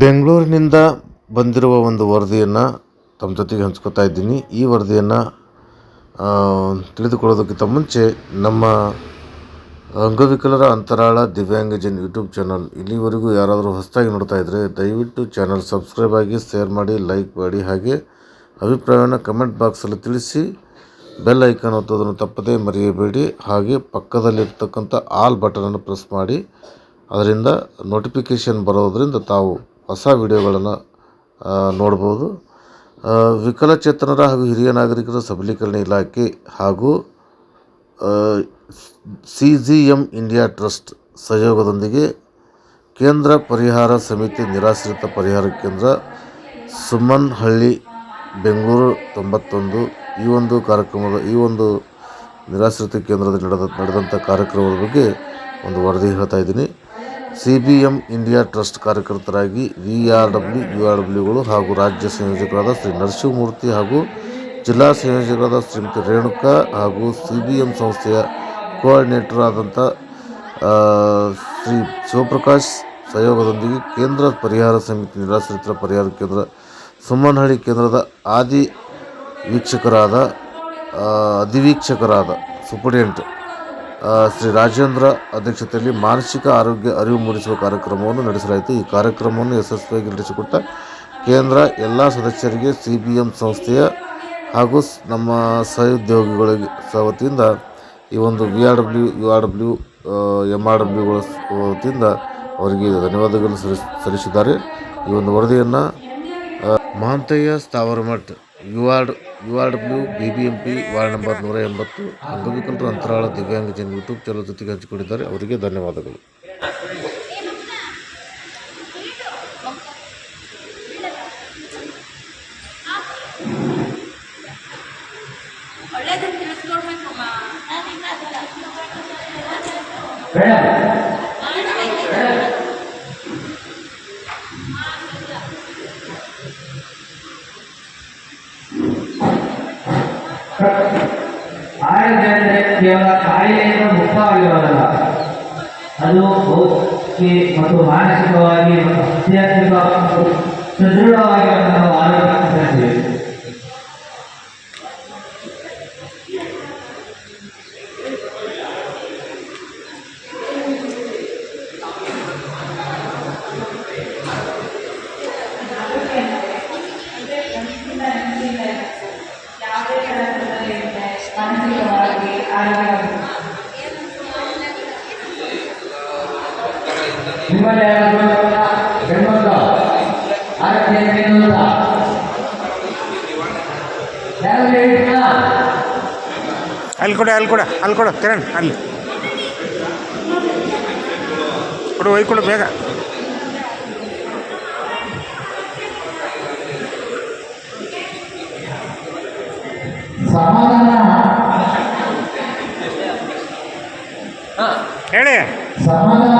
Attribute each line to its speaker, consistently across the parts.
Speaker 1: ಬೆಂಗಳೂರಿನಿಂದ ಬಂದಿರುವ ಒಂದು ವರದಿಯನ್ನು ತಮ್ಮ ಜೊತೆಗೆ ಹಂಚ್ಕೋತಾ ಇದ್ದೀನಿ. ಈ ವರದಿಯನ್ನು ತಿಳಿದುಕೊಳ್ಳೋದಕ್ಕಿಂತ ಮುಂಚೆ ನಮ್ಮ ಅಂಗವಿಕಲರ ಅಂತರಾಳ ದಿವ್ಯಾಂಗಜನ್ ಯೂಟ್ಯೂಬ್ ಚಾನಲ್ ಇಲ್ಲಿವರೆಗೂ ಯಾರಾದರೂ ಹೊಸದಾಗಿ ನೋಡ್ತಾ ಇದ್ದರೆ ದಯವಿಟ್ಟು ಚಾನಲ್ ಸಬ್ಸ್ಕ್ರೈಬ್ ಆಗಿ, ಶೇರ್ ಮಾಡಿ, ಲೈಕ್ ಮಾಡಿ ಹಾಗೆ ಅಭಿಪ್ರಾಯವನ್ನು ಕಮೆಂಟ್ ಬಾಕ್ಸಲ್ಲಿ ತಿಳಿಸಿ. ಬೆಲ್ ಐಕಾನ್ ಒತ್ತೋದನ್ನು ತಪ್ಪದೇ ಮರೆಯಬೇಡಿ. ಹಾಗೆ ಪಕ್ಕದಲ್ಲಿರ್ತಕ್ಕಂಥ ಆಲ್ ಬಟನನ್ನು ಪ್ರೆಸ್ ಮಾಡಿ. ಅದರಿಂದ ನೋಟಿಫಿಕೇಷನ್ ಬರೋದರಿಂದ ತಾವು ಹೊಸ ವಿಡಿಯೋಗಳನ್ನು ನೋಡ್ಬೋದು. ವಿಕಲಚೇತನರ ಹಾಗೂ ಹಿರಿಯ ನಾಗರಿಕರ ಸಬಲೀಕರಣ ಇಲಾಖೆ ಹಾಗೂ C G M India trust ಸಹಯೋಗದೊಂದಿಗೆ ಕೇಂದ್ರ ಪರಿಹಾರ ಸಮಿತಿ ನಿರಾಶ್ರಿತ ಪರಿಹಾರ ಕೇಂದ್ರ ಸುಮನ್ಹಳ್ಳಿ, ಬೆಂಗಳೂರು ತೊಂಬತ್ತೊಂದು ಈ ಒಂದು ಕಾರ್ಯಕ್ರಮದ, ಈ ಒಂದು ನಿರಾಶ್ರಿತ ಕೇಂದ್ರದಲ್ಲಿ ನಡೆದ, ನಡೆದಂಥ ಕಾರ್ಯಕ್ರಮದ ಬಗ್ಗೆ ಒಂದು ವರದಿ ಹೇಳ್ತಾ ಇದ್ದೀನಿ. ಸಿ ಇಂಡಿಯಾ ಟ್ರಸ್ಟ್ ಕಾರ್ಯಕರ್ತರಾಗಿ ವಿ ಆರ್ ಡಬ್ಲ್ಯೂ ಆರ್ ಡಬ್ಲ್ಯೂಗಳು ಹಾಗೂ ರಾಜ್ಯ ಸಂಯೋಜಕರಾದ ಶ್ರೀ ನರಸಿಂಹಮೂರ್ತಿ ಹಾಗೂ ಜಿಲ್ಲಾ ಸಂಯೋಜಕರಾದ ಶ್ರೀಮತಿ ರೇಣುಕಾ ಹಾಗೂ ಸಿ ಬಿ ಎಂ ಸಂಸ್ಥೆಯ ಕೋಆರ್ಡಿನೇಟರ್ ಆದಂಥ ಶ್ರೀ ಶಿವಪ್ರಕಾಶ್ ಸಹಯೋಗದೊಂದಿಗೆ ಕೇಂದ್ರ ಪರಿಹಾರ ಸಮಿತಿ ನಿರಾಶ್ರಿತರ ಪರಿಹಾರ ಕೇಂದ್ರ, ಸುಮ್ಮನಹಳ್ಳಿ ಕೇಂದ್ರದ ಆದಿ ವೀಕ್ಷಕರಾದ ಅಧಿವೀಕ್ಷಕರಾದ ಸೂಪರ್ಡೆಂಟ್ ಶ್ರೀ ರಾಜೇಂದ್ರ ಅಧ್ಯಕ್ಷತೆಯಲ್ಲಿ ಮಾನಸಿಕ ಆರೋಗ್ಯ ಅರಿವು ಮೂಡಿಸುವ ಕಾರ್ಯಕ್ರಮವನ್ನು ನಡೆಸಲಾಯಿತು. ಈ ಕಾರ್ಯಕ್ರಮವನ್ನು ಯಶಸ್ವಿಯಾಗಿ ನಡೆಸಿಕೊಟ್ಟ ಕೇಂದ್ರ ಎಲ್ಲ ಸದಸ್ಯರಿಗೆ ಸಿ ಬಿ ಎಂ ಸಂಸ್ಥೆಯ ಹಾಗೂ ನಮ್ಮ ಸಹೋದ್ಯೋಗಿಗಳಿಗೆ ವತಿಯಿಂದ ಈ ಒಂದು V R W, U R W M ಆರ್ ಡಬ್ಲ್ಯೂಗಳ ವತಿಯಿಂದ ಅವರಿಗೆ ಧನ್ಯವಾದಗಳು ಸಲ್ಲಿಸ್ ಸಲ್ಲಿಸಿದ್ದಾರೆ. ಈ ಒಂದು ವರದಿಯನ್ನು Mahantayya Sthavaramath U R U R W B B M P ward number ನೂರ ಎಂಬತ್ತು ಅಂಗವಿಕಲರು ಅಂತರಾಳ ದಿವ್ಯಾಂಗಜನ್ ಯೂಟ್ಯೂಬ್ ಚಾನಲ್ ಜೊತೆಗೆ ಹಂಚಿಕೊಂಡಿದ್ದಾರೆ. ಅವರಿಗೆ ಧನ್ಯವಾದಗಳು.
Speaker 2: ಒಳ್ಳೇದನ್ನ
Speaker 3: ಆರೋಗ್ಯ ಅಂದರೆ ಕೇವಲ ಕಾಯಿಲೆಯಿಂದ ಮುಕ್ತವಾಗಿರೋದಲ್ಲ. ಅದು ಭೌತಿಕ ಮತ್ತು ಮಾನಸಿಕವಾಗಿ ಮತ್ತು ಆಧ್ಯಾತ್ಮಿಕ ಮತ್ತು ಸದೃಢವಾಗಿರುವಂತಹ ಆರೋಗ್ಯ ನಿಮ್ಮಲ್ಲಿ ಯಾರಾದರೂ ಗಂಡ್ಮಕ್ಳು ಕೊಡ ಏನು ಅಂತ ಯಾರು ಹೇಳಿಲ್ಲ
Speaker 4: ಅಲ್ಲಿ ಕೊಡು ಅಲ್ಲಿ ಕೊಡು ಅಲ್ಲಿ ಕೊಡು ಕಿರಣ್ ಅಲ್ಲಿ. ಕೊಡು ಒಯ್ಕೊಡು ಬೇಗ. ಹೇಳಿ.
Speaker 3: ಸಮಾಧಾನ.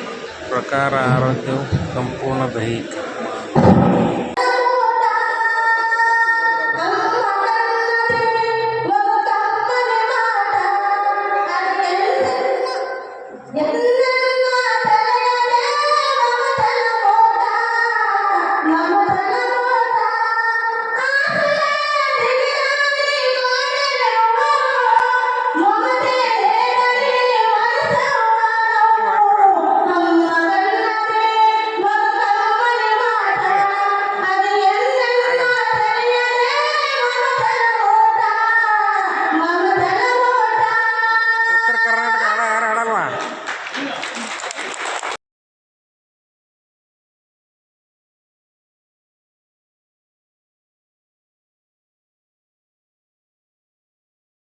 Speaker 4: ಪ್ರಕಾರ ಆರೋಗ್ಯವು ಸಂಪೂರ್ಣ ದೈಹಿಕ